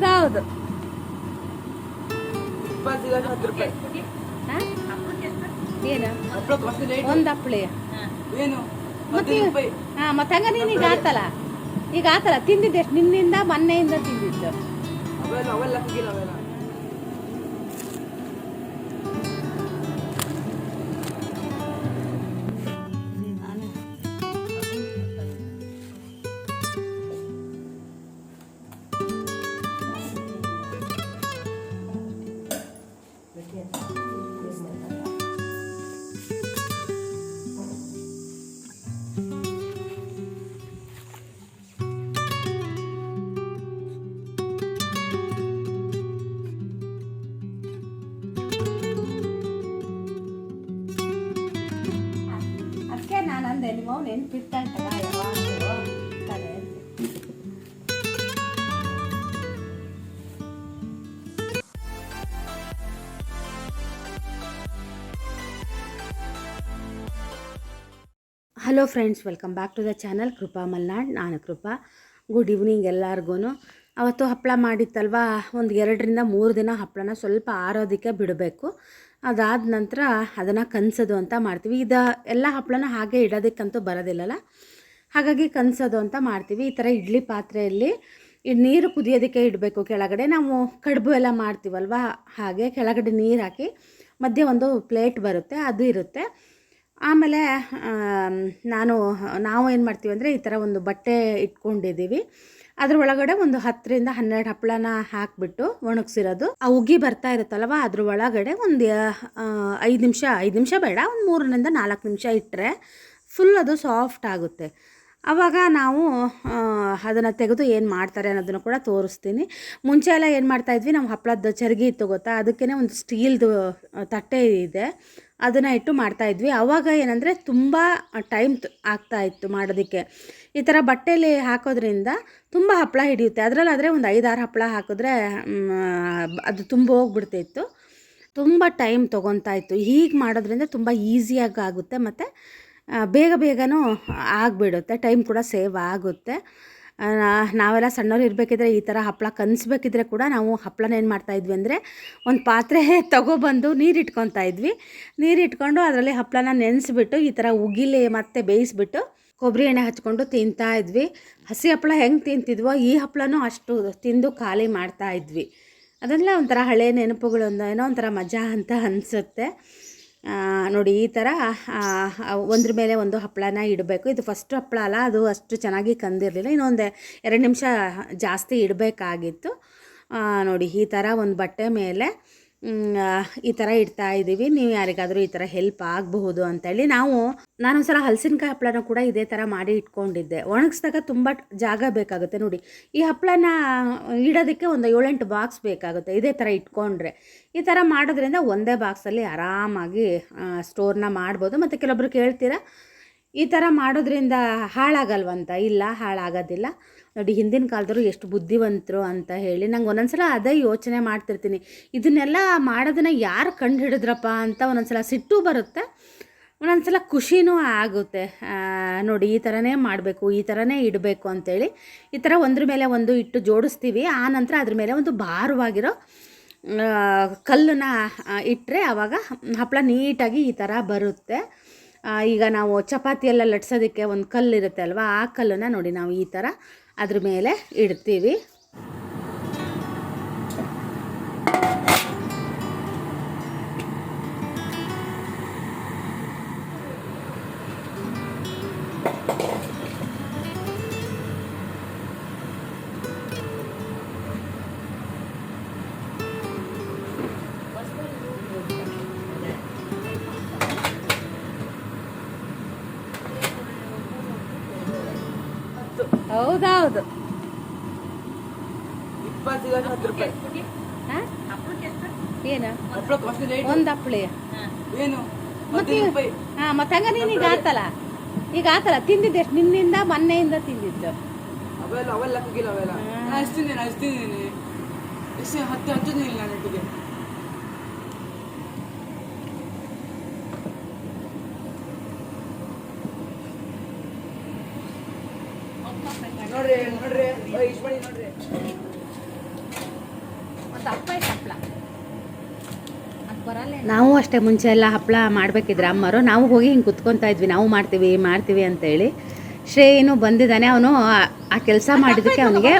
ಹೌದೌದು? ಏನು? ಒಂದು ಹಪ್ಪಳಿ ಹಾ, ಮತ್ತೆ ಹಂಗ ನೀನು ಈಗ ಆತಲ್ಲ? ಈಗ ಆತಲ್ಲ? ತಿಂದಿದ್ದೆ ಎಷ್ಟು ನಿನ್ನಿಂದ ಮೊನ್ನೆಯಿಂದ ತಿಂದಿದ್ದು. Hello friends welcome back to the channel Krupa Malnad ನಾನು ಕೃಪಾ ಗುಡ್ ಈವ್ನಿಂಗ್ ಎಲ್ಲರಿಗೂ ಅವತ್ತು ಹಪ್ಪಳ ಮಾಡಿತ್ತಲ್ವ? ಒಂದು ಎರಡರಿಂದ ಮೂರು ದಿನ ಹಪ್ಪಳನ ಸ್ವಲ್ಪ ಆರೋದಕ್ಕೆ ಬಿಡಬೇಕು. ಅದಾದ ನಂತರ ಅದನ್ನು ಕನ್ಸೋದು ಅಂತ ಮಾಡ್ತೀವಿ. ಇದು ಎಲ್ಲ ಹಪ್ಪಳನ ಹಾಗೆ ಇಡೋದಕ್ಕಂತೂ ಬರೋದಿಲ್ಲಲ್ಲ. ಹಾಗಾಗಿ ಕನ್ಸೋದು ಅಂತ ಮಾಡ್ತೀವಿ. ಈ ಥರ ಇಡ್ಲಿ ಪಾತ್ರೆಯಲ್ಲಿ ನೀರು ಕುದಿಯೋದಕ್ಕೆ ಇಡಬೇಕು. ಕೆಳಗಡೆ ನಾವು ಕಡುಬು ಎಲ್ಲ ಮಾಡ್ತೀವಲ್ವ? ಹಾಗೆ ಕೆಳಗಡೆ ನೀರು ಹಾಕಿ ಮಧ್ಯೆ ಒಂದು ಪ್ಲೇಟ್ ಬರುತ್ತೆ, ಅದು ಇರುತ್ತೆ. ಆಮೇಲೆ ನಾನು, ನಾವು ಏನು ಮಾಡ್ತೀವಿ ಅಂದರೆ ಈ ಥರ ಒಂದು ಬಟ್ಟೆ ಇಟ್ಕೊಂಡಿದ್ದೀವಿ. ಅದ್ರ ಒಳಗಡೆ ಒಂದು ಹತ್ತರಿಂದ ಹನ್ನೆರಡು ಹಪ್ಪಳನ ಹಾಕಿಬಿಟ್ಟು ಒಣಗಿಸಿರೋದು. ಆ ಉಗಿ ಬರ್ತಾ ಇರುತ್ತಲ್ವ, ಅದ್ರ ಒಳಗಡೆ ಒಂದು ಐದು ನಿಮಿಷ ಐದು ನಿಮಿಷ ಬೇಡ, ಒಂದು ಮೂರರಿಂದ ನಾಲ್ಕು ನಿಮಿಷ ಇಟ್ಟರೆ ಫುಲ್ ಅದು ಸಾಫ್ಟ್ ಆಗುತ್ತೆ. ಆವಾಗ ನಾವು ಅದನ್ನು ತೆಗೆದು ಏನು ಮಾಡ್ತಾರೆ ಅನ್ನೋದನ್ನು ಕೂಡ ತೋರಿಸ್ತೀನಿ. ಮುಂಚೆ ಎಲ್ಲ ಏನು ಮಾಡ್ತಾಯಿದ್ವಿ ನಾವು ಹಪ್ಪಳದ ಚರ್ಗಿ ಇತ್ತು ಗೊತ್ತಾ ಅದಕ್ಕೇ ಒಂದು ಸ್ಟೀಲ್ದು ತಟ್ಟೆ ಇದೆ. ಅದನ್ನು ಇಟ್ಟು ಮಾಡ್ತಾಯಿದ್ವಿ ಆವಾಗ ಏನಂದರೆ ತುಂಬ ಟೈಮ್ ಆಗ್ತಾ ಇತ್ತು ಮಾಡೋದಕ್ಕೆ. ಈ ಥರ ಬಟ್ಟೆಯಲ್ಲಿ ಹಾಕೋದ್ರಿಂದ ತುಂಬ ಹಪ್ಪಳ ಹಿಡಿಯುತ್ತೆ. ಅದರಲ್ಲಾದರೆ ಒಂದು ಐದಾರು ಹಪ್ಪಳ ಹಾಕಿದ್ರೆ ಅದು ತುಂಬ ಹೋಗ್ಬಿಡ್ತಿತ್ತು. ತುಂಬ ಟೈಮ್ ತೊಗೊತಾ ಇತ್ತು. ಹೀಗೆ ಮಾಡೋದ್ರಿಂದ ತುಂಬ ಈಸಿಯಾಗಿ ಆಗುತ್ತೆ ಮತ್ತು ಬೇಗ ಬೇಗನೂ ಆಗಿಬಿಡುತ್ತೆ. ಟೈಮ್ ಕೂಡ ಸೇವ್ ಆಗುತ್ತೆ. ನಾವೆಲ್ಲ ಸಣ್ಣವ್ರು ಇರಬೇಕಿದ್ರೆ ಈ ಥರ ಹಪ್ಪಳ ಕನ್ಸ್ಬೇಕಿದ್ರೆ ಕೂಡ ನಾವು ಹಪ್ಪಳನ ಏನು ಮಾಡ್ತಾಯಿದ್ವಿ ಅಂದರೆ ಒಂದು ಪಾತ್ರೆ ತಗೊಬಂದು ನೀರು ಇಟ್ಕೊತಾ ಇದ್ವಿ. ನೀರು ಇಟ್ಕೊಂಡು ಅದರಲ್ಲಿ ಹಪ್ಪಳನ ನೆನೆಸ್ಬಿಟ್ಟು ಈ ಥರ ಉಗಿಲಿ ಮತ್ತು ಬೇಯಿಸ್ಬಿಟ್ಟು ಕೊಬ್ಬರಿ ಎಣ್ಣೆ ಹಚ್ಕೊಂಡು ತಿಂತಾ ಇದ್ವಿ. ಹಸಿ ಹಪ್ಪಳ ಹೆಂಗೆ ತಿಂತಿದ್ವೋ ಈ ಹಪ್ಪಳನೂ ಅಷ್ಟು ತಿಂದು ಖಾಲಿ ಮಾಡ್ತಾ ಇದ್ವಿ. ಅದೆಲ್ಲ ಒಂಥರ ಹಳೆ ನೆನಪುಗಳೊಂದು ಏನೋ ಒಂಥರ ಮಜಾ ಅಂತ ಅನಿಸುತ್ತೆ. ನೋಡಿ, ಈ ಥರ ಒಂದ್ರ ಮೇಲೆ ಒಂದು ಹಪ್ಪಳನ ಇಡಬೇಕು. ಇದು ಫಸ್ಟ್ ಹಪ್ಪಳ ಅಲ್ಲ, ಅದು ಅಷ್ಟು ಚೆನ್ನಾಗಿ ಕಂದಿರಲಿಲ್ಲ. ಇನ್ನೊಂದು ಎರಡು ನಿಮಿಷ ಜಾಸ್ತಿ ಇಡಬೇಕಾಗಿತ್ತು. ನೋಡಿ, ಈ ಥರ ಒಂದು ಬಟ್ಟೆ ಮೇಲೆ ಈ ಥರ ಇಡ್ತಾ ಇದ್ದೀವಿ ನೀವು ಯಾರಿಗಾದರೂ ಈ ಥರ ಹೆಲ್ಪ್ ಆಗಬಹುದು ಅಂತೇಳಿ ನಾವು ನಾನೊಂದ್ಸಲ ಹಲಸಿನಕಾಯಿ ಹಪ್ಪಳನ ಕೂಡ ಇದೇ ಥರ ಮಾಡಿ ಇಟ್ಕೊಂಡಿದ್ದೆ. ಒಣಗಿಸಿದಾಗ ತುಂಬ ಜಾಗ ಬೇಕಾಗುತ್ತೆ ನೋಡಿ. ಈ ಹಪ್ಪಳನ ಇಡೋದಕ್ಕೆ ಒಂದು ಏಳೆಂಟು ಬಾಕ್ಸ್ ಬೇಕಾಗುತ್ತೆ ಇದೇ ಥರ ಇಟ್ಕೊಂಡ್ರೆ. ಈ ಥರ ಮಾಡೋದ್ರಿಂದ ಒಂದೇ ಬಾಕ್ಸಲ್ಲಿ ಆರಾಮಾಗಿ ಸ್ಟೋರ್ನ ಮಾಡ್ಬೋದು. ಮತ್ತು ಕೆಲವೊಬ್ರು ಕೇಳ್ತೀರಾ ಈ ಥರ ಮಾಡೋದ್ರಿಂದ ಹಾಳಾಗಲ್ವಂತ? ಇಲ್ಲ, ಹಾಳಾಗೋದಿಲ್ಲ. ನೋಡಿ, ಹಿಂದಿನ ಕಾಲದವರು ಎಷ್ಟು ಬುದ್ಧಿವಂತರು ಅಂತ ಹೇಳಿ ನಂಗೆ ಒಂದೊಂದ್ಸಲ ಅದೇ ಯೋಚನೆ ಮಾಡ್ತಿರ್ತೀನಿ. ಇದನ್ನೆಲ್ಲ ಮಾಡೋದನ್ನ ಯಾರು ಕಂಡು ಹಿಡಿದ್ರಪ್ಪ ಅಂತ ಒಂದೊಂದ್ಸಲ ಸಿಟ್ಟು ಬರುತ್ತೆ. ಒಂದೊಂದ್ಸಲ ಖುಷಿನೂ ಆಗುತ್ತೆ. ನೋಡಿ, ಈ ಥರನೇ ಮಾಡಬೇಕು, ಈ ಥರನೇ ಇಡಬೇಕು ಅಂತೇಳಿ. ಈ ಥರ ಒಂದ್ರ ಮೇಲೆ ಒಂದು ಇಟ್ಟು ಜೋಡಿಸ್ತೀವಿ. ಆ ನಂತರ ಅದ್ರ ಮೇಲೆ ಒಂದು ಭಾರವಾಗಿರೋ ಕಲ್ಲನ್ನ ಇಟ್ಟರೆ ಆವಾಗ ಹಪ್ಪಳ ನೀಟಾಗಿ ಈ ಥರ ಬರುತ್ತೆ. ಈಗ ನಾವು ಚಪಾತಿ ಎಲ್ಲ ಲಟ್ಸೋದಕ್ಕೆ ಒಂದು ಕಲ್ಲು ಇರುತ್ತೆ ಅಲ್ವಾ? ಆ ಕಲ್ಲನ್ನು ನೋಡಿ ನಾವು ಈ ಥರ ಅದ್ರ ಮೇಲೆ ಇಡ್ತೀವಿ. ಏನು ಒಂದು ಹಪ್ಪಳಿ ಮತ್ತೆ ಹದಿನೈದು ಮತ್ತೆ ಹಂಗ ನೀನು ಈಗ ಆತಲ್ಲ. ಈಗ ಆತಲ್ಲ ತಿಂದಿದ್ದು ಎಷ್ಟು ನಿನ್ನಿಂದ ಮೊನ್ನೆಯಿಂದ ತಿಂದಿದ್ದು. ಅವೆಲ್ಲ ಅವೆಲ್ಲ ಕುಗಿಲ್ಲ ಅವೆಲ್ಲ. ನಾನು ಎಷ್ಟು ತಿಂದೇನೆ ಅಷ್ಟು ತಿಂದೇನೆ. ಎಷ್ಟು ಹತ್ತು ಹತ್ತು ತಿಂದಿಲ್ಲ ನಾನು ಒಟ್ಟಿಗೆ ನೋಡ್ರಿ ನೋಡ್ರಿ ಓಯ್ ಇಷ್ಟ್ ಮಾಡಿ ನೋಡ್ರಿ ಮತ್ತು ಅಪ್ಪ ಇಟ್ಟು ಹಪ್ಪಳ ಅದು ಬರಲ್ಲ ನಾವು ಅಷ್ಟೇ ಮುಂಚೆ ಎಲ್ಲ ಹಪ್ಪಳ ಮಾಡಬೇಕಿದ್ರೆ ಅಮ್ಮರು ನಾವು ಹೋಗಿ ಹಿಂಗೆ ಕುತ್ಕೊತಾ ಇದ್ವಿ ನಾವು ಮಾಡ್ತೀವಿ ಮಾಡ್ತೀವಿ ಅಂತೇಳಿ. ಶ್ರೇಯನು ಬಂದಿದ್ದಾನೆ ಅವನು ಆ ಕೆಲಸ ಮಾಡಿದ್ದಕ್ಕೆ ಅವನಿಗೆ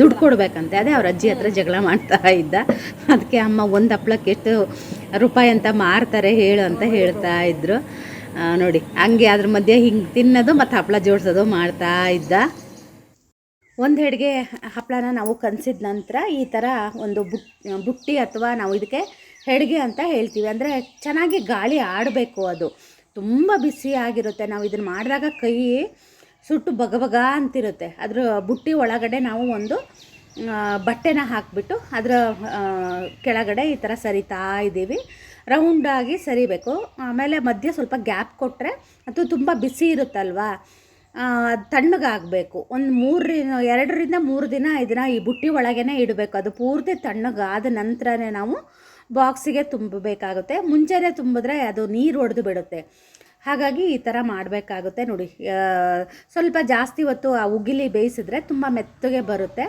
ದುಡ್ಡು ಕೊಡಬೇಕಂತೆ. ಅದೇ ಅವ್ರ ಅಜ್ಜಿ ಹತ್ರ ಜಗಳ ಮಾಡ್ತಾ ಇದ್ದ. ಅದಕ್ಕೆ ಅಮ್ಮ ಒಂದು ಹಪ್ಳಕ್ಕೆ ಎಷ್ಟು ರೂಪಾಯಿ ಅಂತ ಮಾರ್ತಾರೆ ಹೇಳು ಅಂತ ಹೇಳ್ತಾ ಇದ್ರು. ನೋಡಿ ಹಂಗೆ ಅದ್ರ ಮಧ್ಯೆ ಹಿಂಗೆ ತಿನ್ನೋದು ಮತ್ತು ಹಪ್ಪಳ ಜೋಡಿಸೋದು ಮಾಡ್ತಾ ಇದ್ದ. ಒಂದು ಹೆಡ್ಗೆ ಹಪ್ಪಳನ ನಾವು ಕನ್ಸಿದ ನಂತರ ಈ ಥರ ಒಂದು ಬುಟ್ ಬುಟ್ಟಿ ಅಥವಾ ನಾವು ಇದಕ್ಕೆ ಹೆಡ್ಗೆ ಅಂತ ಹೇಳ್ತೀವಿ. ಅಂದರೆ ಚೆನ್ನಾಗಿ ಗಾಳಿ ಆಡಬೇಕು ಅದು. ತುಂಬ ಬಿಸಿ ಆಗಿರುತ್ತೆ. ನಾವು ಇದನ್ನು ಮಾಡಿದಾಗ ಕೈ ಸುಟ್ಟು ಬಗ ಬಗ ಅಂತಿರುತ್ತೆ. ಅದ್ರ ಬುಟ್ಟಿ ಒಳಗಡೆ ನಾವು ಒಂದು ಬಟ್ಟೆನ ಹಾಕಿಬಿಟ್ಟು ಅದರ ಕೆಳಗಡೆ ಈ ಥರ ಸರಿತಾ ಇದ್ದೀವಿ. ರೌಂಡಾಗಿ ಸರಿಬೇಕು. ಆಮೇಲೆ ಮಧ್ಯೆ ಸ್ವಲ್ಪ ಗ್ಯಾಪ್ ಕೊಟ್ಟರೆ ಅದು ತುಂಬ ಬಿಸಿ ಇರುತ್ತಲ್ವಾ? ತಣ್ಣಗಾಗಬೇಕು. ಒಂದು ಮೂರರಿ, ಎರಡರಿಂದ ಮೂರು ದಿನ ಇದನ್ನು ಈ ಬುಟ್ಟಿ ಒಳಗೇ ಇಡಬೇಕು. ಅದು ಪೂರ್ತಿ ತಣ್ಣಗಾದ ನಂತರನೇ ನಾವು ಬಾಕ್ಸಿಗೆ ತುಂಬಬೇಕಾಗುತ್ತೆ. ಮುಂಚೆನೇ ತುಂಬಿದ್ರೆ ಅದು ನೀರು ಒಡೆದು ಬಿಡುತ್ತೆ. ಹಾಗಾಗಿ ಈ ಥರ ಮಾಡಬೇಕಾಗುತ್ತೆ ನೋಡಿ. ಸ್ವಲ್ಪ ಜಾಸ್ತಿ ಹೊತ್ತು ಆ ಉಗಿಲಿ ಬೇಯಿಸಿದ್ರೆ ತುಂಬ ಮೆತ್ತಗೆ ಬರುತ್ತೆ.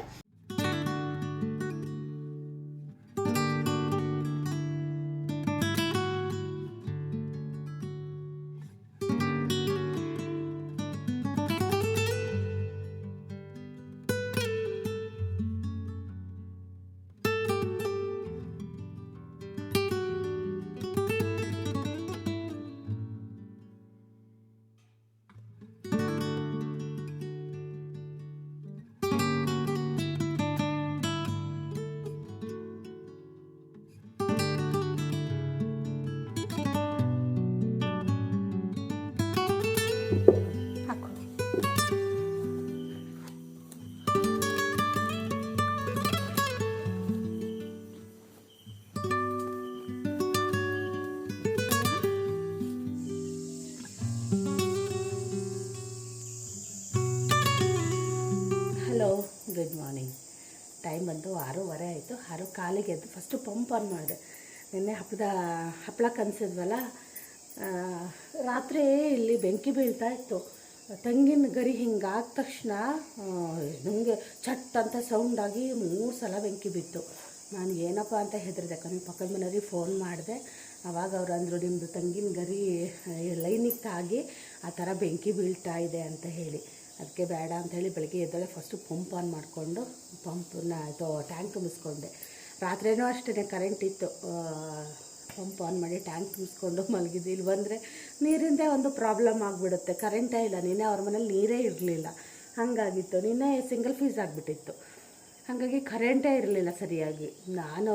ಆರು ಕಾಲಿಗೆ ಎದ್ದು ಫಸ್ಟು ಪಂಪ್ ಆನ್ ಮಾಡಿದೆ. ನಿನ್ನೆ ಹಪ್ಪದ ಹಪ್ಪಳ ಕನ್ಸಿದ್ವಲ್ಲ ರಾತ್ರಿ ಇಲ್ಲಿ ಬೆಂಕಿ ಬೀಳ್ತಾ ಇತ್ತು. ತೆಂಗಿನ ಗರಿ ಹಿಂಗಾದ ತಕ್ಷಣ ನನಗೆ ಚಟ್ ಅಂತ ಸೌಂಡಾಗಿ ಮೂರು ಸಲ ಬೆಂಕಿ ಬಿತ್ತು. ನಾನು ಏನಪ್ಪ ಅಂತ ಹೆದರಿದೆ. ಕೊನೆ ಪಕ್ಕದ ಮನೆಯವ್ರಿಗೆ ಫೋನ್ ಮಾಡಿದೆ. ಅವಾಗ ಅವ್ರು ಅಂದರು ನಿಮ್ಮದು ತಂಗಿನ ಗರಿ ಲೈನಿಗೆ ತಾಗಿ ಆ ಥರ ಬೆಂಕಿ ಬೀಳ್ತಾ ಇದೆ ಅಂತ ಹೇಳಿ. ಅದಕ್ಕೆ ಬೇಡ ಅಂತ ಹೇಳಿ ಬೆಳಗ್ಗೆ ಎದ್ದಳೆ ಫಸ್ಟು ಪಂಪ್ ಆನ್ ಮಾಡಿಕೊಂಡು ಪಂಪನ್ನ ಇದು ಟ್ಯಾಂಕ್ ತುಂಬಿಸ್ಕೊಂಡೆ. ರಾತ್ರಿನೂ ಅಷ್ಟೇ ಕರೆಂಟ್ ಇತ್ತು. ಪಂಪ್ ಆನ್ ಮಾಡಿ ಟ್ಯಾಂಕ್ ತುಂಬಿಸ್ಕೊಂಡು ಮಲಗಿದ್ದು ಇಲ್ಲಿ ಬಂದರೆ ನೀರಿಂದೇ ಒಂದು ಪ್ರಾಬ್ಲಮ್ ಆಗಿಬಿಡುತ್ತೆ. ಕರೆಂಟೇ ಇಲ್ಲ. ನಿನ್ನೆ ಅವ್ರ ಮನೇಲಿ ನೀರೇ ಇರಲಿಲ್ಲ. ಹಾಗಾಗಿತ್ತು. ನಿನ್ನೆ ಸಿಂಗಲ್ ಫೀಸ್ ಆಗಿಬಿಟ್ಟಿತ್ತು. ಹಾಗಾಗಿ ಕರೆಂಟೇ ಇರಲಿಲ್ಲ ಸರಿಯಾಗಿ. ನಾನು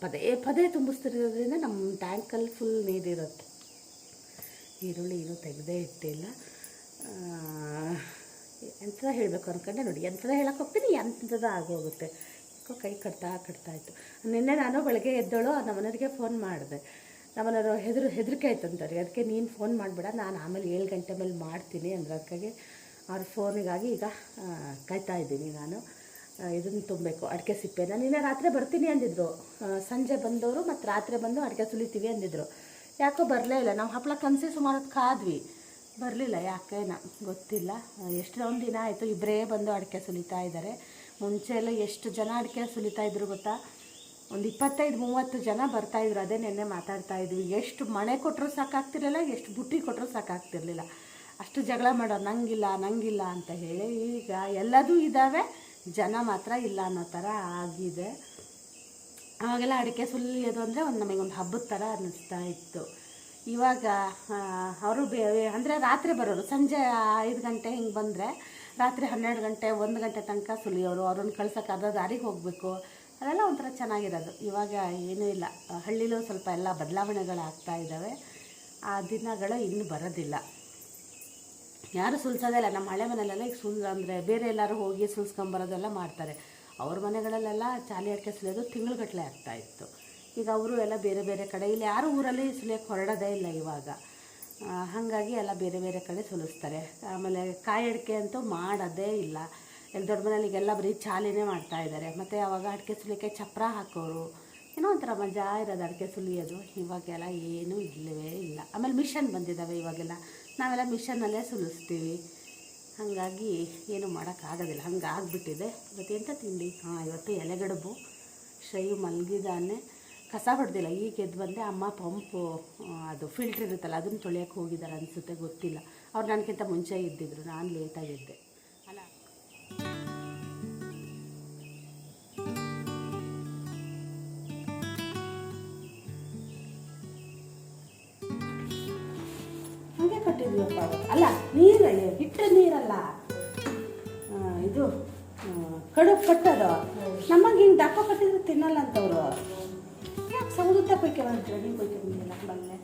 ಪದೇ ಪದೇ ತುಂಬಿಸ್ತಿರೋದ್ರಿಂದ ನಮ್ಮ ಟ್ಯಾಂಕಲ್ಲಿ ಫುಲ್ ನೀರಿರುತ್ತೆ. ಈರುಳ್ಳಿ ಇನ್ನೂ ತೆಗೆದೇ ಇಟ್ಟಿಲ್ಲ. ಎಂಥದ ಹೇಳಬೇಕು ಅಂದ್ಕೊಂಡೆ ನೋಡಿ, ಎಂಥದ ಹೇಳಕ್ಕೆ ಹೋಗ್ತೀನಿ, ಎಂಥದ ಆಗೋಗುತ್ತೆ ಕೈ ಕಟ್ತಾ ಕಟ್ತಾ ಇತ್ತು. ನಿನ್ನೆ ನಾನು ಬೆಳಗ್ಗೆ ಎದ್ದಳು ನಮ್ಮನೆಯವ್ರಿಗೆ ಫೋನ್ ಮಾಡಿದೆ. ನಮ್ಮನೆಯವರು ಹೆದರು, ಹೆದರಿಕೆ ಆಯ್ತು ಅಂತಾರೆ. ಅದಕ್ಕೆ ನೀನು ಫೋನ್ ಮಾಡಿಬಿಡ, ನಾನು ಆಮೇಲೆ ಏಳು ಗಂಟೆ ಮೇಲೆ ಮಾಡ್ತೀನಿ ಅಂದ್ರೆ ಅದಕ್ಕಾಗಿ ಅವ್ರ ಫೋನಿಗಾಗಿ ಈಗ ಕಾಯ್ತಾ ಇದ್ದೀನಿ ನಾನು. ಇದನ್ನು ತುಂಬಬೇಕು, ಅಡಿಕೆ ಸಿಪ್ಪೆನ. ನಿನ್ನೆ ರಾತ್ರಿ ಬರ್ತೀನಿ ಅಂದಿದ್ರು. ಸಂಜೆ ಬಂದವರು ಮತ್ತು ರಾತ್ರಿ ಬಂದು ಅಡಿಕೆ ಸುಲಿತೀವಿ ಅಂದಿದ್ರು. ಯಾಕೋ ಬರಲೇ ಇಲ್ಲ. ನಾವು ಹಪ್ಪಳ ಕನಸಿ ಸುಮಾರು ಕಾದ್ವಿ. ಬರಲಿಲ್ಲ ಯಾಕೇನ ಗೊತ್ತಿಲ್ಲ. ಎಷ್ಟು ಒಂದು ದಿನ ಆಯಿತು ಇಬ್ಬರೇ ಬಂದು ಅಡಿಕೆ ಸುಲಿತಾ ಇದ್ದಾರೆ ಮುಂಚೆ ಎಲ್ಲ ಎಷ್ಟು ಜನ ಅಡಿಕೆ ಸುಲಿತಾ ಇದ್ರು ಗೊತ್ತಾ? ಒಂದು ಇಪ್ಪತ್ತೈದು, ಮೂವತ್ತು ಜನ ಬರ್ತಾಯಿದ್ರು ಅದೇ ನೆನ್ನೆ ಮಾತಾಡ್ತಾ ಇದ್ವಿ. ಎಷ್ಟು ಮಣೆ ಕೊಟ್ಟರು ಸಾಕಾಗ್ತಿರಲಿಲ್ಲ, ಎಷ್ಟು ಬುಟ್ಟಿ ಕೊಟ್ಟರು ಸಾಕಾಗ್ತಿರಲಿಲ್ಲ. ಅಷ್ಟು ಜಗಳ ಮಾಡೋ ನಂಗಿಲ್ಲ ನಂಗಿಲ್ಲ ಅಂತ ಹೇಳಿ ಈಗ ಎಲ್ಲದೂ ಇದ್ದಾವೆ ಜನ ಮಾತ್ರ ಇಲ್ಲ ಅನ್ನೋ ಥರ ಆಗಿದೆ. ಆವಾಗೆಲ್ಲ ಅಡಿಕೆ ಸುಲಿಯೋದು ಅಂದರೆ ಒಂದು ನಮಗೊಂದು ಹಬ್ಬದ ಥರ ಅನ್ನಿಸ್ತಾ ಇತ್ತು. ಇವಾಗ ಅವರು ಬೇ, ಅಂದರೆ ರಾತ್ರಿ ಬರೋರು, ಸಂಜೆ ಐದು ಗಂಟೆ ಹಿಂಗೆ ಬಂದರೆ ರಾತ್ರಿ ಹನ್ನೆರಡು ಗಂಟೆ, ಒಂದು ಗಂಟೆ ತನಕ ಸುಲಿಯೋರು, ಅವ್ರನ್ನ ಕಳ್ಸೋಕೆ ಅರ್ಧ ದಾರಿಗೆ ಹೋಗಬೇಕು. ಅದೆಲ್ಲ ಒಂಥರ ಚೆನ್ನಾಗಿರೋದು. ಇವಾಗ ಏನೂ ಇಲ್ಲ. ಹಳ್ಳಿಲೂ ಸ್ವಲ್ಪ ಎಲ್ಲ ಬದಲಾವಣೆಗಳು ಆಗ್ತಾ ಇದ್ದಾವೆ. ಆ ದಿನಗಳು ಇನ್ನು ಬರೋದಿಲ್ಲ. ಯಾರು ಸುಲ್ಸೋದೇ ಇಲ್ಲ. ನಮ್ಮ ಹಳೆ ಮನೆಯಲ್ಲೆಲ್ಲ ಈಗ ಸುಲ್, ಅಂದರೆ ಬೇರೆ ಎಲ್ಲರೂ ಹೋಗಿ ಸುಲ್ಸ್ಕೊಂಬರೋದೆಲ್ಲ ಮಾಡ್ತಾರೆ. ಅವ್ರ ಮನೆಗಳಲ್ಲೆಲ್ಲ ಚಾಲಿ ಅಡಿಕೆ ಸುಲಿಯೋದು ತಿಂಗಳುಗಟ್ಟಲೆ ಆಗ್ತಾ ಇತ್ತು. ಈಗ ಅವರು ಎಲ್ಲ ಬೇರೆ ಬೇರೆ ಕಡೆ, ಇಲ್ಲಿ ಯಾರು ಊರಲ್ಲಿ ಸುಲಿಯೋಕ್ಕೆ ಹೊರಡೋದೇ ಇಲ್ಲ ಇವಾಗ. ಹಾಗಾಗಿ ಎಲ್ಲ ಬೇರೆ ಬೇರೆ ಕಡೆ ಸುಲಿಸ್ತಾರೆ. ಆಮೇಲೆ ಕಾಯಿ ಅಡಿಕೆ ಅಂತೂ ಮಾಡೋದೇ ಇಲ್ಲ. ಇಲ್ಲಿ ದೊಡ್ಡ ಮನೇಲಿಗೆಲ್ಲ ಬರೀ ಚಾಲಿನೇ ಮಾಡ್ತಾ ಇದ್ದಾರೆ. ಮತ್ತು ಅವಾಗ ಅಡಿಕೆ ಸುಲಿಯೋಕ್ಕೆ ಚಪ್ರ ಹಾಕೋರು. ಏನೋ ಒಂಥರ ಮಜಾ ಇರೋದು ಅಡಿಕೆ ಸುಲಿಯೋದು. ಇವಾಗೆಲ್ಲ ಏನೂ ಇಲ್ಲವೇ ಇಲ್ಲ. ಆಮೇಲೆ ಮಿಷನ್ ಬಂದಿದ್ದಾವೆ ಇವಾಗೆಲ್ಲ. ನಾವೆಲ್ಲ ಮಿಷನ್ನಲ್ಲೇ ಸುಲಿಸ್ತೀವಿ. ಹಾಗಾಗಿ ಏನು ಮಾಡೋಕ್ಕಾಗೋದಿಲ್ಲ. ಹಂಗೆ ಆಗಿಬಿಟ್ಟಿದೆ ಇವತ್ತು ಎಂಥ ತಿಂಡಿ? ಹಾಂ, ಇವತ್ತು ಎಲೆಗಡುಬು. ಶ್ರೈ ಮಲಗಿದ್ದಾನೆ. ಕಸ ಹೊಡೆದಿಲ್ಲ. ಈಗ ಎದ್ದು ಬಂದೆ ಅಮ್ಮ ಪಂಪು ಅದು ಫಿಲ್ಟ್ರ್ ಇರುತ್ತಲ್ಲ ಅದನ್ನು ತೊಳೆಯೋಕೆ ಹೋಗಿದ್ದಾರೆ ಅನಿಸುತ್ತೆ ಗೊತ್ತಿಲ್ಲ. ಅವ್ರು ನನಗಿಂತ ಮುಂಚೆ ಇದ್ದಿದ್ರು ನಾನು ಲೇಟಾಗಿದ್ದೆ ಅಲ್ಲ. ಹಾಗೆ ಕಟ್ಟಿದ್ವಪ್ಪ. ಅಲ್ಲ ನೀರು ಹಿಟ್ಟು ನೀರಲ್ಲ? ಇದು ಕಡು ಕಡುಬು ಕಟ್ಟೋದು ನಮಗೆ ಹಿಂಗೆ ದಪ್ಪ ಕಟ್ಟಿದ್ರೆ ತಿನ್ನಲ್ಲ ಅಂತವ್ರು ಯಾಕೆ ಸೌದುತ್ತ ಕೊಯ್ಕೆ ಬಂದ್ರೆ ನೀವು ಕೊಯ್ಕೆ ಬಂದಿಲ್ಲ ಬಲ್ಲೆ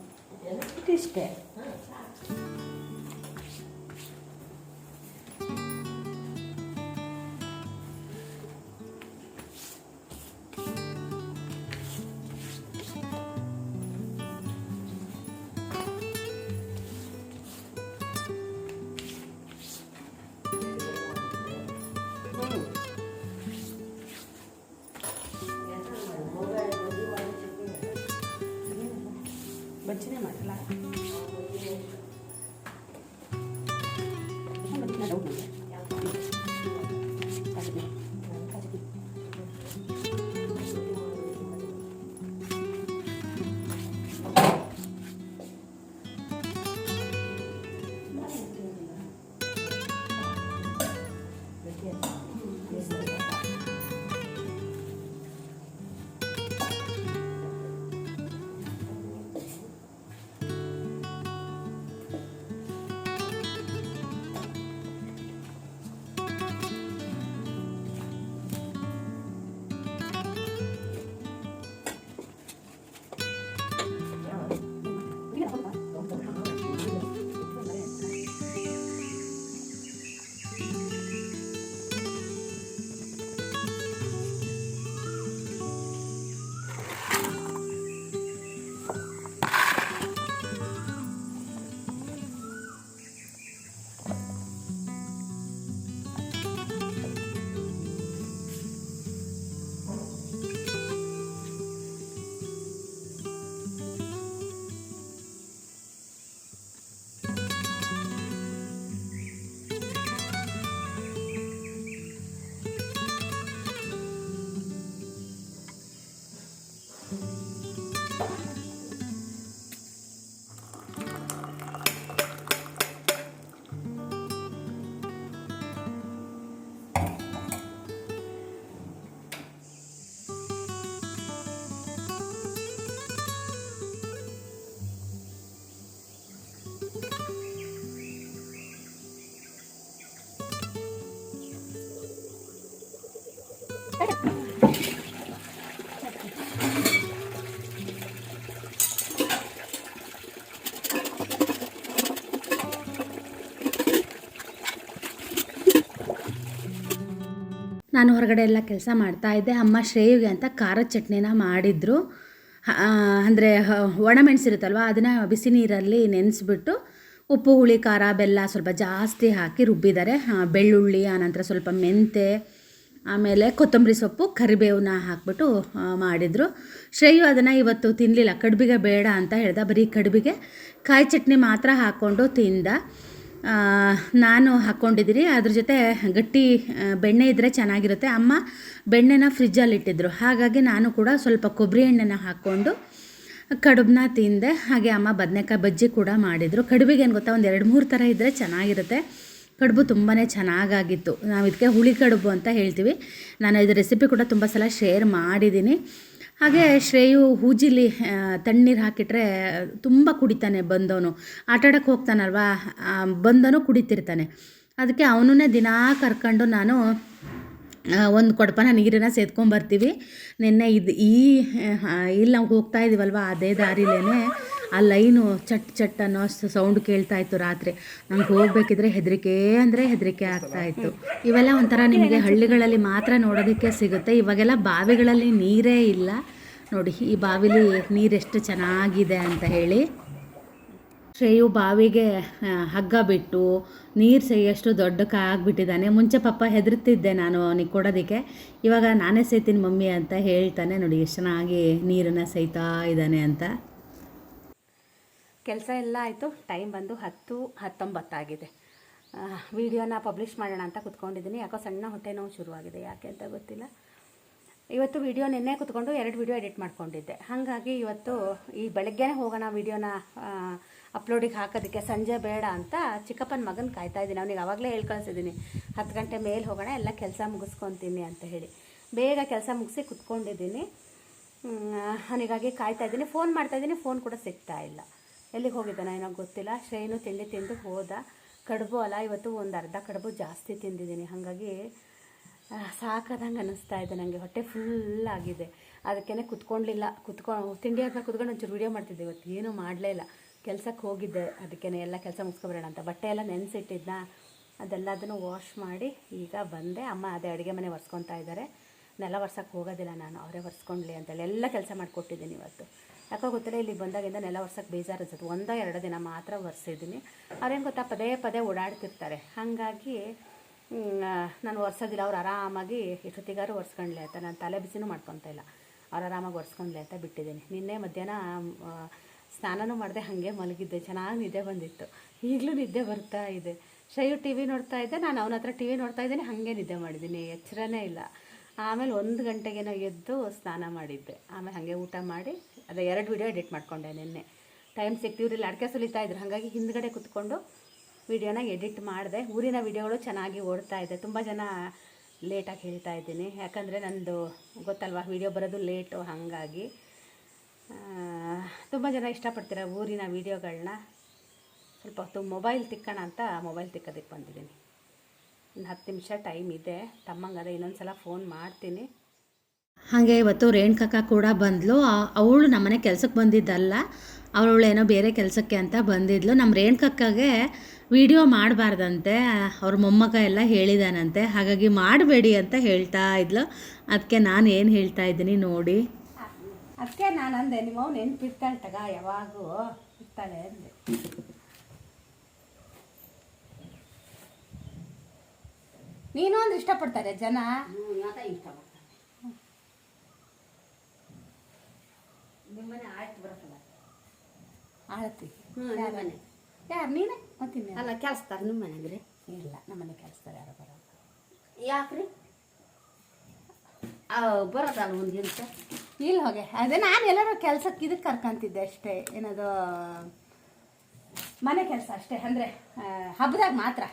ನಾನು ಹೊರಗಡೆ ಎಲ್ಲ ಕೆಲಸ ಮಾಡ್ತಾ ಇದ್ದೆ. ಅಮ್ಮ ಶ್ರೇಯುಗೆ ಅಂತ ಖಾರದ ಚಟ್ನಿನ ಮಾಡಿದ್ರು. ಅಂದರೆ ಒಣಮೆಣಸಿರುತ್ತಲ್ವ ಅದನ್ನು ಬಿಸಿ ನೀರಲ್ಲಿ ನೆನೆಸ್ಬಿಟ್ಟು ಉಪ್ಪು, ಹುಳಿ, ಖಾರ, ಬೆಲ್ಲ ಸ್ವಲ್ಪ ಜಾಸ್ತಿ ಹಾಕಿ ರುಬ್ಬಿದ್ದಾರೆ. ಬೆಳ್ಳುಳ್ಳಿ, ಆನಂತರ ಸ್ವಲ್ಪ ಮೆಂತೆ ಆಮೇಲೆ ಕೊತ್ತಂಬರಿ ಸೊಪ್ಪು ಕರಿಬೇವನ್ನ ಹಾಕ್ಬಿಟ್ಟು ಮಾಡಿದರು. ಶ್ರೇಯು ಅದನ್ನು ಇವತ್ತು ತಿನ್ನಲಿಲ್ಲ ಕಡುಬಿಗೆ ಬೇಡ ಅಂತ ಹೇಳ್ದ. ಬರೀ ಕಡುಬಿಗೆ. ಕಾಯಿ ಚಟ್ನಿ ಮಾತ್ರ ಹಾಕ್ಕೊಂಡು ತಿಂದ. ನಾನು ಹಾಕ್ಕೊಂಡಿದ್ದೀರಿ ಅದ್ರ ಜೊತೆ ಗಟ್ಟಿ ಬೆಣ್ಣೆ ಇದ್ದರೆ ಚೆನ್ನಾಗಿರುತ್ತೆ. ಅಮ್ಮ ಬೆಣ್ಣೆನ ಫ್ರಿಜ್ಜಲ್ಲಿ ಇಟ್ಟಿದ್ದರು ಹಾಗಾಗಿ ನಾನು ಕೂಡ ಸ್ವಲ್ಪ ಕೊಬ್ಬರಿ ಎಣ್ಣೆನ ಹಾಕ್ಕೊಂಡು ಕಡುಬನ್ನ ತಿಂದೆ. ಹಾಗೆ ಅಮ್ಮ ಬದನೆಕಾಯಿ ಬಜ್ಜಿ ಕೂಡ ಮಾಡಿದರು. ಕಡುಬಿಗೆ ಏನು ಗೊತ್ತಾ? ಒಂದು ಎರಡು ಮೂರು ಥರ ಇದ್ದರೆ ಚೆನ್ನಾಗಿರುತ್ತೆ. ಕಡುಬು ತುಂಬಾ ಚೆನ್ನಾಗಾಗಿತ್ತು. ನಾವು ಇದಕ್ಕೆ ಹುಳಿ ಕಡುಬು ಅಂತ ಹೇಳ್ತೀವಿ. ನಾನು ಇದು ರೆಸಿಪಿ ಕೂಡ ತುಂಬ ಸಲ ಶೇರ್ ಮಾಡಿದ್ದೀನಿ ಹಾಗೆ ಶ್ರೇಯು ಹೂಜಿಲಿ ತಣ್ಣೀರು ಹಾಕಿಟ್ರೆ ತುಂಬ ಕುಡಿತಾನೆ ಬಂದವನು. ಆಟಾಡಕ್ಕೆ ಹೋಗ್ತಾನಲ್ವಾ? ಬಂದನು ಕುಡಿತಿರ್ತಾನೆ. ಅದಕ್ಕೆ ಅವನನ್ನೇ ದಿನಾ ಕರ್ಕೊಂಡು ನಾನು ಒಂದು ಕೊಡಪನ ನೀರನ್ನ ಸೇದ್ಕೊಂಬರ್ತೀವಿ ನಿನ್ನೆ ಇದು ಈ ಇಲ್ಲಿ ನಾವು ಹೋಗ್ತಾ ಇದ್ದೀವಲ್ವ ಅದೇ ದಾರಿಲೇ ಆ ಲೈನು ಚಟ್ ಚಟ್ ಅನ್ನೋ ಸೌಂಡ್ ಕೇಳ್ತಾ ಇತ್ತು ರಾತ್ರಿ. ನಂಗೆ ಹೋಗ್ಬೇಕಿದ್ರೆ ಹೆದರಿಕೆ ಅಂದರೆ ಹೆದರಿಕೆ ಆಗ್ತಾ ಇತ್ತು. ಇವೆಲ್ಲ ಒಂಥರ ನಿಮಗೆ ಹಳ್ಳಿಗಳಲ್ಲಿ ಮಾತ್ರ ನೋಡೋದಕ್ಕೆ ಸಿಗುತ್ತೆ. ಇವಾಗೆಲ್ಲ ಬಾವಿಗಳಲ್ಲಿ ನೀರೇ ಇಲ್ಲ. ನೋಡಿ, ಈ ಬಾವಿಲಿ ನೀರೆಷ್ಟು ಚೆನ್ನಾಗಿದೆ ಅಂತ ಹೇಳಿ. ಶ್ರೇಯು ಬಾವಿಗೆ ಹಗ್ಗ ಬಿಟ್ಟು ನೀರು ಸೇಯಷ್ಟು ದೊಡ್ಡ ಆಗಿಬಿಟ್ಟಿದ್ದಾನೆ. ಮುಂಚೆ ಪಪ್ಪ ಹೆದರ್ತಿದ್ದೆ ನಾನು ಅವನಿಗೆ ಕೊಡೋದಕ್ಕೆ. ಇವಾಗ ನಾನೇ ಸೇತೀನಿ ಮಮ್ಮಿ ಅಂತ ಹೇಳ್ತಾನೆ. ನೋಡಿ, ಎಷ್ಟು ಚೆನ್ನಾಗಿ ನೀರನ್ನು ಸೇಯ್ತಾ ಇದ್ದಾನೆ ಅಂತ. ಕೆಲಸ ಎಲ್ಲ ಆಯಿತು. ಟೈಮ್ ಬಂದು ಹತ್ತು, ಹತ್ತೊಂಬತ್ತಾಗಿದೆ. ವಿಡಿಯೋನ ಪಬ್ಲಿಷ್ ಮಾಡೋಣ ಅಂತ ಕುತ್ಕೊಂಡಿದ್ದೀನಿ. ಯಾಕೋ ಸಣ್ಣ ಹೊಟ್ಟೆ ನೋವು ಶುರುವಾಗಿದೆ. ಯಾಕೆ ಅಂತ ಗೊತ್ತಿಲ್ಲ. ಇವತ್ತು ವಿಡಿಯೋ ನಿನ್ನೆ ಕುತ್ಕೊಂಡು ಎರಡು ವಿಡಿಯೋ ಎಡಿಟ್ ಮಾಡ್ಕೊಂಡಿದ್ದೆ. ಹಾಗಾಗಿ ಇವತ್ತು ಈ ಬೆಳಗ್ಗೆನೇ ಹೋಗೋಣ ವಿಡಿಯೋನ ಅಪ್ಲೋಡಿಗೆ ಹಾಕೋದಕ್ಕೆ. ಸಂಜೆ ಬೇಡ ಅಂತ ಚಿಕ್ಕಪ್ಪನ ಮಗನ ಕಾಯ್ತಾ ಇದ್ದೀನಿ. ಅವನಿಗೆ ಆವಾಗಲೇ ಹೇಳಿ ಕಳಿಸಿದ್ದೀನಿ ಹತ್ತು ಗಂಟೆ ಮೇಲೆ ಹೋಗೋಣ, ಎಲ್ಲ ಕೆಲಸ ಮುಗಿಸ್ಕೊತೀನಿ ಅಂತ ಹೇಳಿ. ಬೇಗ ಕೆಲಸ ಮುಗಿಸಿ ಕುತ್ಕೊಂಡಿದ್ದೀನಿ. ಅವನಿಗಾಗಿ ಕಾಯ್ತಾ ಇದ್ದೀನಿ. ಫೋನ್ ಮಾಡ್ತಾ ಇದ್ದೀನಿ. ಫೋನ್ ಕೂಡ ಸಿಗ್ತಾ ಇಲ್ಲ. ಎಲ್ಲಿಗೆ ಹೋಗಿದ್ದಾನೆ ಏನೋ ಗೊತ್ತಿಲ್ಲ. ಶ್ರೇನು ತಿಂಡಿ ತಿಂದು ಹೋದ. ಕಡುಬು ಅಲ್ಲ, ಇವತ್ತು ಒಂದು ಅರ್ಧ ಕಡುಬು ಜಾಸ್ತಿ ತಿಂದಿದ್ದೀನಿ. ಹಾಗಾಗಿ ಸಾಕಾದಂಗೆ ಅನ್ನಿಸ್ತಾ ಇದೆ ನನಗೆ ಹೊಟ್ಟೆ ಫುಲ್ ಆಗಿದೆ. ಅದಕ್ಕೇ ಕುತ್ಕೊಂಡಿಲ್ಲ. ಕುತ್ಕೊಂಡು ತಿಂಡಿ ಆದ್ಮೇಲೆ ಕುತ್ಕೊಂಡು ಒಂಚೂರು ವೀಡಿಯೋ ಮಾಡ್ತಿದ್ದೆ. ಇವತ್ತು ಏನೂ ಮಾಡಲೇ ಇಲ್ಲ. ಕೆಲಸಕ್ಕೆ ಹೋಗಿದ್ದೆ. ಅದಕ್ಕೇ ಎಲ್ಲ ಕೆಲಸ ಮುಗಿಸ್ಕೊಬರೋಣ ಅಂತ. ಬಟ್ಟೆ ಎಲ್ಲ ನೆನೆಸಿಟ್ಟಿದ್ನ. ಅದೆಲ್ಲದನ್ನು ವಾಶ್ ಮಾಡಿ ಈಗ ಬಂದೆ. ಅಮ್ಮ ಅದೇ ಅಡುಗೆ ಮನೆ ಒರೆಸ್ಕೊತಾ ಇದ್ದಾರೆ. ನೆಲ ಒರ್ಸಕ್ಕೆ ಹೋಗೋದಿಲ್ಲ ನಾನು. ಅವರೇ ಒರೆಸ್ಕೊಂಡ್ಲಿ ಅಂತೇಳಿ ಎಲ್ಲ ಕೆಲಸ ಮಾಡಿಕೊಟ್ಟಿದ್ದೀನಿ ಇವತ್ತು. ಯಾಕೋ ಗೊತ್ತಿಲ್ಲ, ಇಲ್ಲಿ ಬಂದಾಗಿಂದ ನೆಲ ಒರ್ಸಕ್ಕೆ ಬೇಜಾರು ಅನ್ಸುತ್ತೆ ಒಂದ ಎರಡು ದಿನ ಮಾತ್ರ ಒರೆಸಿದ್ದೀನಿ. ಅವ್ರೇನು ಗೊತ್ತಾ, ಪದೇ ಪದೇ ಓಡಾಡ್ತಿರ್ತಾರೆ. ಹಾಗಾಗಿ ನಾನು ಒರೆಸೋದಿಲ್ಲ. ಅವ್ರು ಆರಾಮಾಗಿ ಎಷ್ಟೊತ್ತಿಗಾರು ಒರೆಸ್ಕೊಂಡ್ಲೆ ಅಂತ. ನಾನು ತಲೆ ಬಿಸಿನೂ ಮಾಡ್ಕೊತಾ ಇಲ್ಲ. ಅವ್ರು ಆರಾಮಾಗಿ ಒರೆಸ್ಕೊಂಡ್ಲೆ ಅಂತ ಬಿಟ್ಟಿದ್ದೀನಿ. ನಿನ್ನೆ ಮಧ್ಯಾಹ್ನ ಸ್ನಾನನೂ ಮಾಡಿದೆ, ಹಾಗೆ ಮಲಗಿದ್ದೆ. ಚೆನ್ನಾಗಿ ನಿದ್ದೆ ಬಂದಿತ್ತು. ಈಗಲೂ ನಿದ್ದೆ ಬರ್ತಾ ಇದೆ. ಶೈವ್ ಟಿ ವಿ ನೋಡ್ತಾ ಇದ್ದೆ ನಾನು ಅವನ ಹತ್ರ ಟಿ ವಿ ನೋಡ್ತಾ ಇದ್ದೀನಿ. ಹಾಗೆ ನಿದ್ದೆ ಮಾಡಿದ್ದೀನಿ. ಎಚ್ಚರನೇ ಇಲ್ಲ. ಆಮೇಲೆ ಒಂದು ಗಂಟೆಗೇನೋ ಎದ್ದು ಸ್ನಾನ ಮಾಡಿದ್ದೆ. ಆಮೇಲೆ ಹಾಗೆ ಊಟ ಮಾಡಿ ಅದೇ ಎರಡು ವಿಡಿಯೋ ಎಡಿಟ್ ಮಾಡಿಕೊಂಡೆ ನಿನ್ನೆ. ಟೈಮ್ ಸಿಕ್ತಿವ್ರಿಲ್ಲ ಅಡಿಕೆ ಸುಲಿತಾ ಇದ್ರು. ಹಾಗಾಗಿ ಹಿಂದ್ಗಡೆ ಕುತ್ಕೊಂಡು ವಿಡಿಯೋನ ಎಡಿಟ್ ಮಾಡಿದೆ. ಊರಿನ ವಿಡಿಯೋಗಳು ಚೆನ್ನಾಗಿ ಓಡ್ತಾ ಇದೆ. ತುಂಬ ಜನ ಲೇಟಾಗಿ ಹೇಳ್ತಾ ಇದ್ದೀನಿ. ಯಾಕಂದರೆ ನಂದು ಗೊತ್ತಲ್ವಾ ವಿಡಿಯೋ ಬರೋದು ಲೇಟು ಹಾಗಾಗಿ. ತುಂಬ ಜನ ಇಷ್ಟಪಡ್ತೀರ ಊರಿನ ವಿಡಿಯೋಗಳನ್ನ ಸ್ವಲ್ಪ ಹೊತ್ತು ಮೊಬೈಲ್ ತಿಕ್ಕೋಣ ಅಂತ ಮೊಬೈಲ್ ತಿಕ್ಕೋದಕ್ಕೆ ಬಂದಿದ್ದೀನಿ. ಇನ್ನು ಹತ್ತು ನಿಮಿಷ ಟೈಮ್ ಇದೆ. ತಮ್ಮಂಗದ ಇನ್ನೊಂದು ಸಲ ಫೋನ್ ಮಾಡ್ತೀನಿ. ಹಾಗೆ ಇವತ್ತು ರೇಣುಕಕ್ಕ ಕೂಡ ಬಂದಳು ಅವಳು ನಮ್ಮನೆ ಕೆಲಸಕ್ಕೆ ಬಂದಿದ್ದಲ್ಲ. ಅವಳು ಏನೋ ಬೇರೆ ಕೆಲಸಕ್ಕೆ ಅಂತ ಬಂದಿದ್ಲು. ನಮ್ಮ ರೇಣುಕಕ್ಕಗೆ ವಿಡಿಯೋ ಮಾಡಬಾರ್ದಂತೆ. ಅವ್ರ ಮೊಮ್ಮಗ ಎಲ್ಲ ಹೇಳಿದಾನಂತೆ. ಹಾಗಾಗಿ ಮಾಡಬೇಡಿ ಅಂತ ಹೇಳ್ತಾ ಇದ್ಲು. ಅದಕ್ಕೆ ನಾನು ಏನು ಹೇಳ್ತಾ ಇದ್ದೀನಿ ನೋಡಿ. ಅದಕ್ಕೆ ನಾನು ಅಂದೆ ನಿಮ್ಮ ಅವ್ನು ನೆನ್ಪಿರ್ತಾಳೆ ತಗ ಯಾವಾಗೂ ಇರ್ತಾಳೆ ಅಂದೆ. ನೀನು ಒಂದು ಇಷ್ಟಪಡ್ತಾರೆ ಜನ? ಆಳತಿ ಯಾರು? ನೀನೆ? ಮತ್ತಿನ್ನ ಅಲ್ಲ ಕೆಲಸ್ತಾರ ನಿಮ್ಮ ಮನೆಗ್ರಿ ಇಲ್ಲ ನಮ್ಮನೆ ಕೆಲಸ್ತಾರ ಯಾರು ಬರೋದು ಯಾಕ್ರಿ? ಬರೋದಲ್ಲ ಒಂದು ದಿವಸ ಇಲ್ಲ ಹೋಗೆ. ಅದೇ ನಾನು ಎಲ್ಲರೂ ಕೆಲ್ಸಕ್ಕೆ ಇದಕ್ಕೆ ಕರ್ಕೊಂತಿದ್ದೆ ಅಷ್ಟೇ. ಏನದು ಮನೆ ಕೆಲಸ ಅಷ್ಟೇ. ಅಂದರೆ ಹಬ್ಬದಾಗ ಮಾತ್ರ.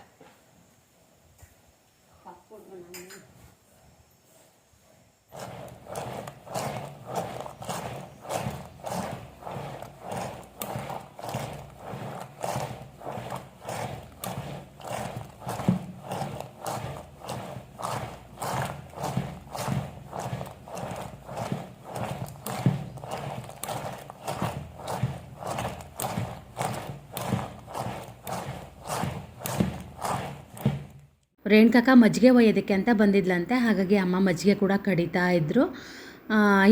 ರೇಣುಕಕ್ಕ ಮಜ್ಜಿಗೆ ಒಯ್ಯೋದಕ್ಕೆ ಅಂತ ಬಂದಿದ್ಲಂತೆ, ಹಾಗಾಗಿ ಅಮ್ಮ ಮಜ್ಜಿಗೆ ಕೂಡ ಕಡಿತಾ ಇದ್ದರು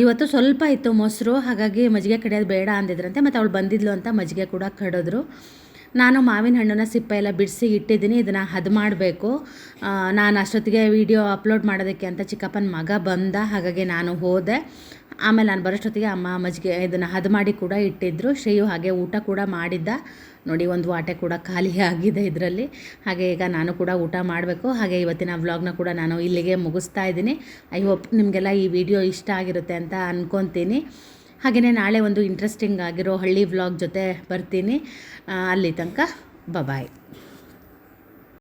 ಇವತ್ತು ಸ್ವಲ್ಪ ಇತ್ತು ಮೊಸರು, ಹಾಗಾಗಿ ಮಜ್ಜಿಗೆ ಕಡಿಯೋದು ಬೇಡ ಅಂದಿದ್ರಂತೆ, ಮತ್ತು ಅವಳು ಬಂದಿದ್ಲು ಅಂತ ಮಜ್ಜಿಗೆ ಕೂಡ ಕಡಿದ್ರು. ನಾನು ಮಾವಿನ ಹಣ್ಣನ್ನು ಸಿಪ್ಪೆ ಎಲ್ಲ ಬಿಡಿಸಿ ಇಟ್ಟಿದ್ದೀನಿ, ಇದನ್ನು ಹದ ಮಾಡಬೇಕು. ನಾನು ಅಷ್ಟೊತ್ತಿಗೆ ವಿಡಿಯೋ ಅಪ್ಲೋಡ್ ಮಾಡೋದಕ್ಕೆ ಅಂತ ಚಿಕ್ಕಪ್ಪನ ಮಗ ಬಂದ, ಹಾಗಾಗಿ ನಾನು ಹೋದೆ. ಆಮೇಲೆ ನಾನು ಬರೋಷ್ಟೊತ್ತಿಗೆ ಅಮ್ಮ ಮಜ್ಜಿಗೆ ಇದನ್ನು ಹದ ಮಾಡಿ ಕೂಡ ಇಟ್ಟಿದ್ದರು ಶ್ರೇಯು ಹಾಗೆ ಊಟ ಕೂಡ ಮಾಡಿದ್ದ. ನೋಡಿ, ಒಂದು ವಾಟೆ ಕೂಡ ಖಾಲಿ ಆಗಿದೆ ಇದರಲ್ಲಿ. ಹಾಗೆ ಈಗ ನಾನು ಕೂಡ ಊಟ ಮಾಡಬೇಕು. ಹಾಗೆ ಇವತ್ತಿನ ವ್ಲಾಗ್ನ ಕೂಡ ನಾನು ಇಲ್ಲಿಗೆ ಮುಗಿಸ್ತಾ ಇದ್ದೀನಿ. ಐ ಹೋಪ್ ನಿಮಗೆಲ್ಲ ಈ ವಿಡಿಯೋ ಇಷ್ಟ ಆಗಿರುತ್ತೆ ಅಂತ ಅಂದ್ಕೊತೀನಿ ಹಾಗೆಯೇ ನಾಳೆ ಒಂದು ಇಂಟ್ರೆಸ್ಟಿಂಗ್ ಆಗಿರೋ ಹಳ್ಳಿ ವ್ಲಾಗ್ ಜೊತೆ ಬರ್ತೀನಿ. ಅಲ್ಲಿ ತನಕ ಬಬಾಯ್